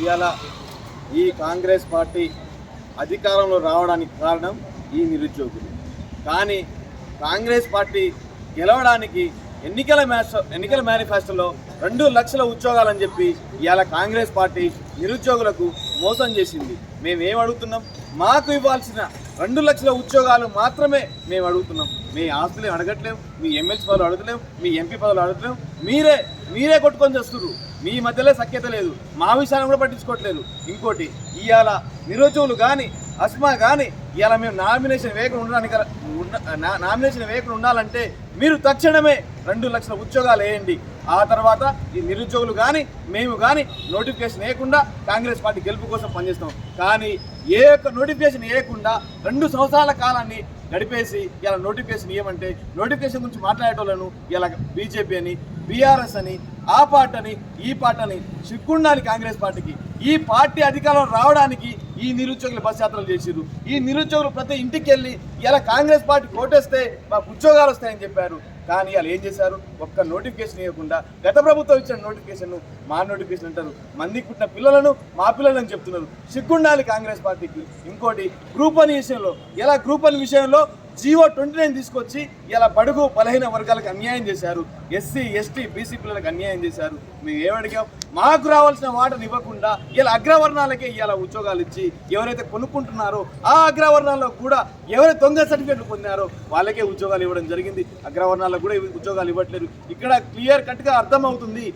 ఇవాళ ఈ కాంగ్రెస్ పార్టీ అధికారంలో రావడానికి కారణం ఈ నిరుద్యోగులు. కానీ కాంగ్రెస్ పార్టీ గెలవడానికి ఎన్నికల మేస్ ఎన్నికల మేనిఫెస్టోలో రెండు లక్షల ఉద్యోగాలని చెప్పి ఇవాళ కాంగ్రెస్ పార్టీ నిరుద్యోగులకు మోసం చేసింది. మేము ఏం అడుగుతున్నాం? మాకు ఇవ్వాల్సిన రెండు లక్షల ఉద్యోగాలు మాత్రమే మేము అడుగుతున్నాం. మీ ఆస్తులు అడగట్లేము అడగట్లేం మీ ఎమ్మెల్సీ పదవులు అడగలేం మీ ఎంపీ పదవులు అడగలేం మీరే మీరే కొట్టుకొని చేస్తున్నారు మీ మధ్యలో సఖ్యత లేదు. మా విషయాన్ని కూడా పట్టించుకోవట్లేదు. ఇంకోటి ఇవాళ నిరోజులు కానీ అస్మా కానీ ఇలా మేము నామినేషన్ వేయకుండా ఉండడానికి ఉన్న- నా- నామినేషన్ వేయకుండా ఉండాలంటే మీరు తక్షణమే రెండు లక్షల ఉద్యోగాలు వేయండి. ఆ తర్వాత ఈ నిరుద్యోగులు కానీ మేము కానీ నోటిఫికేషన్ వేయకుండా కాంగ్రెస్ పార్టీ గెలుపు కోసం పనిచేస్తాం. కానీ ఏ ఒక్క నోటిఫికేషన్ వేయకుండా రెండు సంవత్సరాల కాలాన్ని గడిపేసి ఇలా నోటిఫికేషన్ ఇవ్వమంటే నోటిఫికేషన్ గురించి మాట్లాడేటోళ్ళను ఇలా బీజేపీ అని బీఆర్ఎస్ అని ఆ పార్టీ అని ఈ పార్టీ అని సిగ్గుండాలి కాంగ్రెస్ పార్టీకి. ఈ పార్టీ అధికారం రావడానికి ఈ నిరుద్యోగులు బస్ యాత్రలు చేసిర్రు. ఈ నిరుద్యోగులు ప్రతి ఇంటికి వెళ్ళి ఇలా కాంగ్రెస్ పార్టీ కోటేస్తే మాకు ఉద్యోగాలు వస్తాయని చెప్పారు. కానీ వాళ్ళు ఏం చేశారు? ఒక్క నోటిఫికేషన్ ఇవ్వకుండా గత ప్రభుత్వం ఇచ్చిన నోటిఫికేషన్ మా నోటిఫికేషన్ అంటారు. మంది పుట్టిన పిల్లలను మా పిల్లలని చెప్తున్నారు. సిగ్గుండాలి కాంగ్రెస్ పార్టీకి. ఇంకోటి గ్రూప్ అని విషయంలో ఎలా గ్రూప్ అని విషయంలో జీవో ట్వంటీ నైన్ తీసుకొచ్చి ఇలా బడుగు బలహీన వర్గాలకు అన్యాయం చేశారు. ఎస్సీ ఎస్టీ బీసీ పిల్లలకు అన్యాయం చేశారు. మేము ఏమడిగాం మాకు రావాల్సిన వాటను ఇవ్వకుండా ఇలా అగ్రవర్ణాలకే ఇలా ఉద్యోగాలు ఇచ్చి ఎవరైతే కొనుక్కుంటున్నారో ఆ అగ్రవర్ణాల్లో కూడా ఎవరైతే దొంగ సర్టిఫికేట్లు పొందారో వాళ్ళకే ఉద్యోగాలు ఇవ్వడం జరిగింది. అగ్రవర్ణాలకు కూడా ఉద్యోగాలు ఇవ్వట్లేదు. ఇక్కడ క్లియర్ కట్గా అర్థమవుతుంది.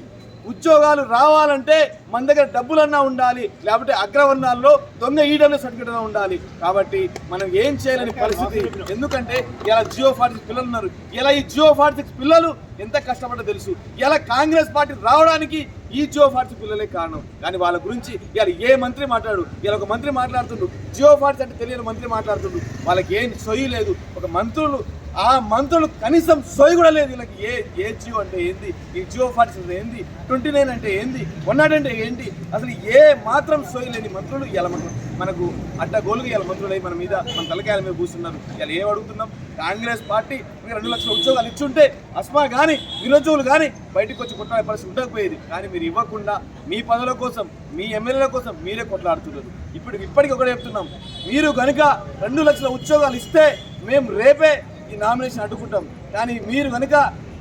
ఉద్యోగాలు రావాలంటే మన దగ్గర డబ్బులన్నా ఉండాలి లేకపోతే అగ్రవర్ణాల్లో దొంగ ఈడలు సర్టిఫికెట్ ఉండాలి. కాబట్టి మనం ఏం చేయలేని పరిస్థితి. ఎందుకంటే ఇలా జియో ఫార్టీ పిల్లలు ఉన్నారు. ఇలా ఈ జియో ఫార్టీ పిల్లలు ఎంత కష్టపడ్డో తెలుసు. ఇలా కాంగ్రెస్ పార్టీ రావడానికి ఈ జియో ఫార్టీ పిల్లలే కారణం. కానీ వాళ్ళ గురించి ఇలా ఏ మంత్రి మాట్లాడు? ఇలా ఒక మంత్రి మాట్లాడుతుండు. జియో ఫార్టీ అంటే తెలియని మంత్రి మాట్లాడుతుండు. వాళ్ళకి ఏం సొయ్యి లేదు. ఒక మంత్రులు ఆ మంత్రులు కనీసం సోయి కూడా లేదు. వీళ్ళకి ఏ ఏ జియో అంటే ఏంది? ఈ జియో ఫార్టీస్ అంటే ఏంది? ట్వంటీ నైన్ అంటే ఏంది? వన్ నాట్ అంటే ఏంటి? అసలు ఏ మాత్రం సోయి లేని మంత్రులు ఇలా మనకు మనకు అడ్డగోలుగా ఇలా మంత్రులు మన మీద మన తలకాయల మీద కూర్చున్నారు. ఇలా ఏం అడుగుతున్నాం? కాంగ్రెస్ పార్టీ రెండు లక్షల ఉద్యోగాలు ఇచ్చుంటే అస్మా కానీ నిరుద్యోగులు కానీ బయటకు వచ్చి కొట్లాడే పరిస్థితి ఉండకపోయేది. కానీ మీరు ఇవ్వకుండా మీ పనుల కోసం మీ ఎమ్మెల్యేల కోసం మీరే కొట్లాడుతున్నారు. ఇప్పుడు ఇప్పటికి ఒకటే చెప్తున్నాం. మీరు కనుక రెండు లక్షల ఉద్యోగాలు ఇస్తే మేము రేపే ఈ నామినేషన్ అడ్డుకుంటాం. కానీ మీరు కనుక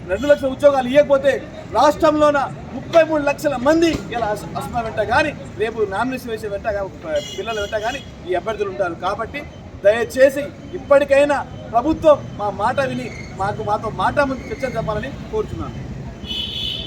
రెండు లక్షల ఉద్యోగాలు ఇవ్వకపోతే రాష్ట్రంలోన ముప్పై మూడు లక్షల మంది ఇలా అస్- వెంట కానీ రేపు నామినేషన్ వేసే వెంట పిల్లల వెంట కానీ ఈ అభ్యర్థులు ఉంటారు. కాబట్టి దయచేసి ఇప్పటికైనా ప్రభుత్వం మా మాట విని మాకు మాతో మాట ముందు చర్చ చెప్పాలని కోరుతున్నాను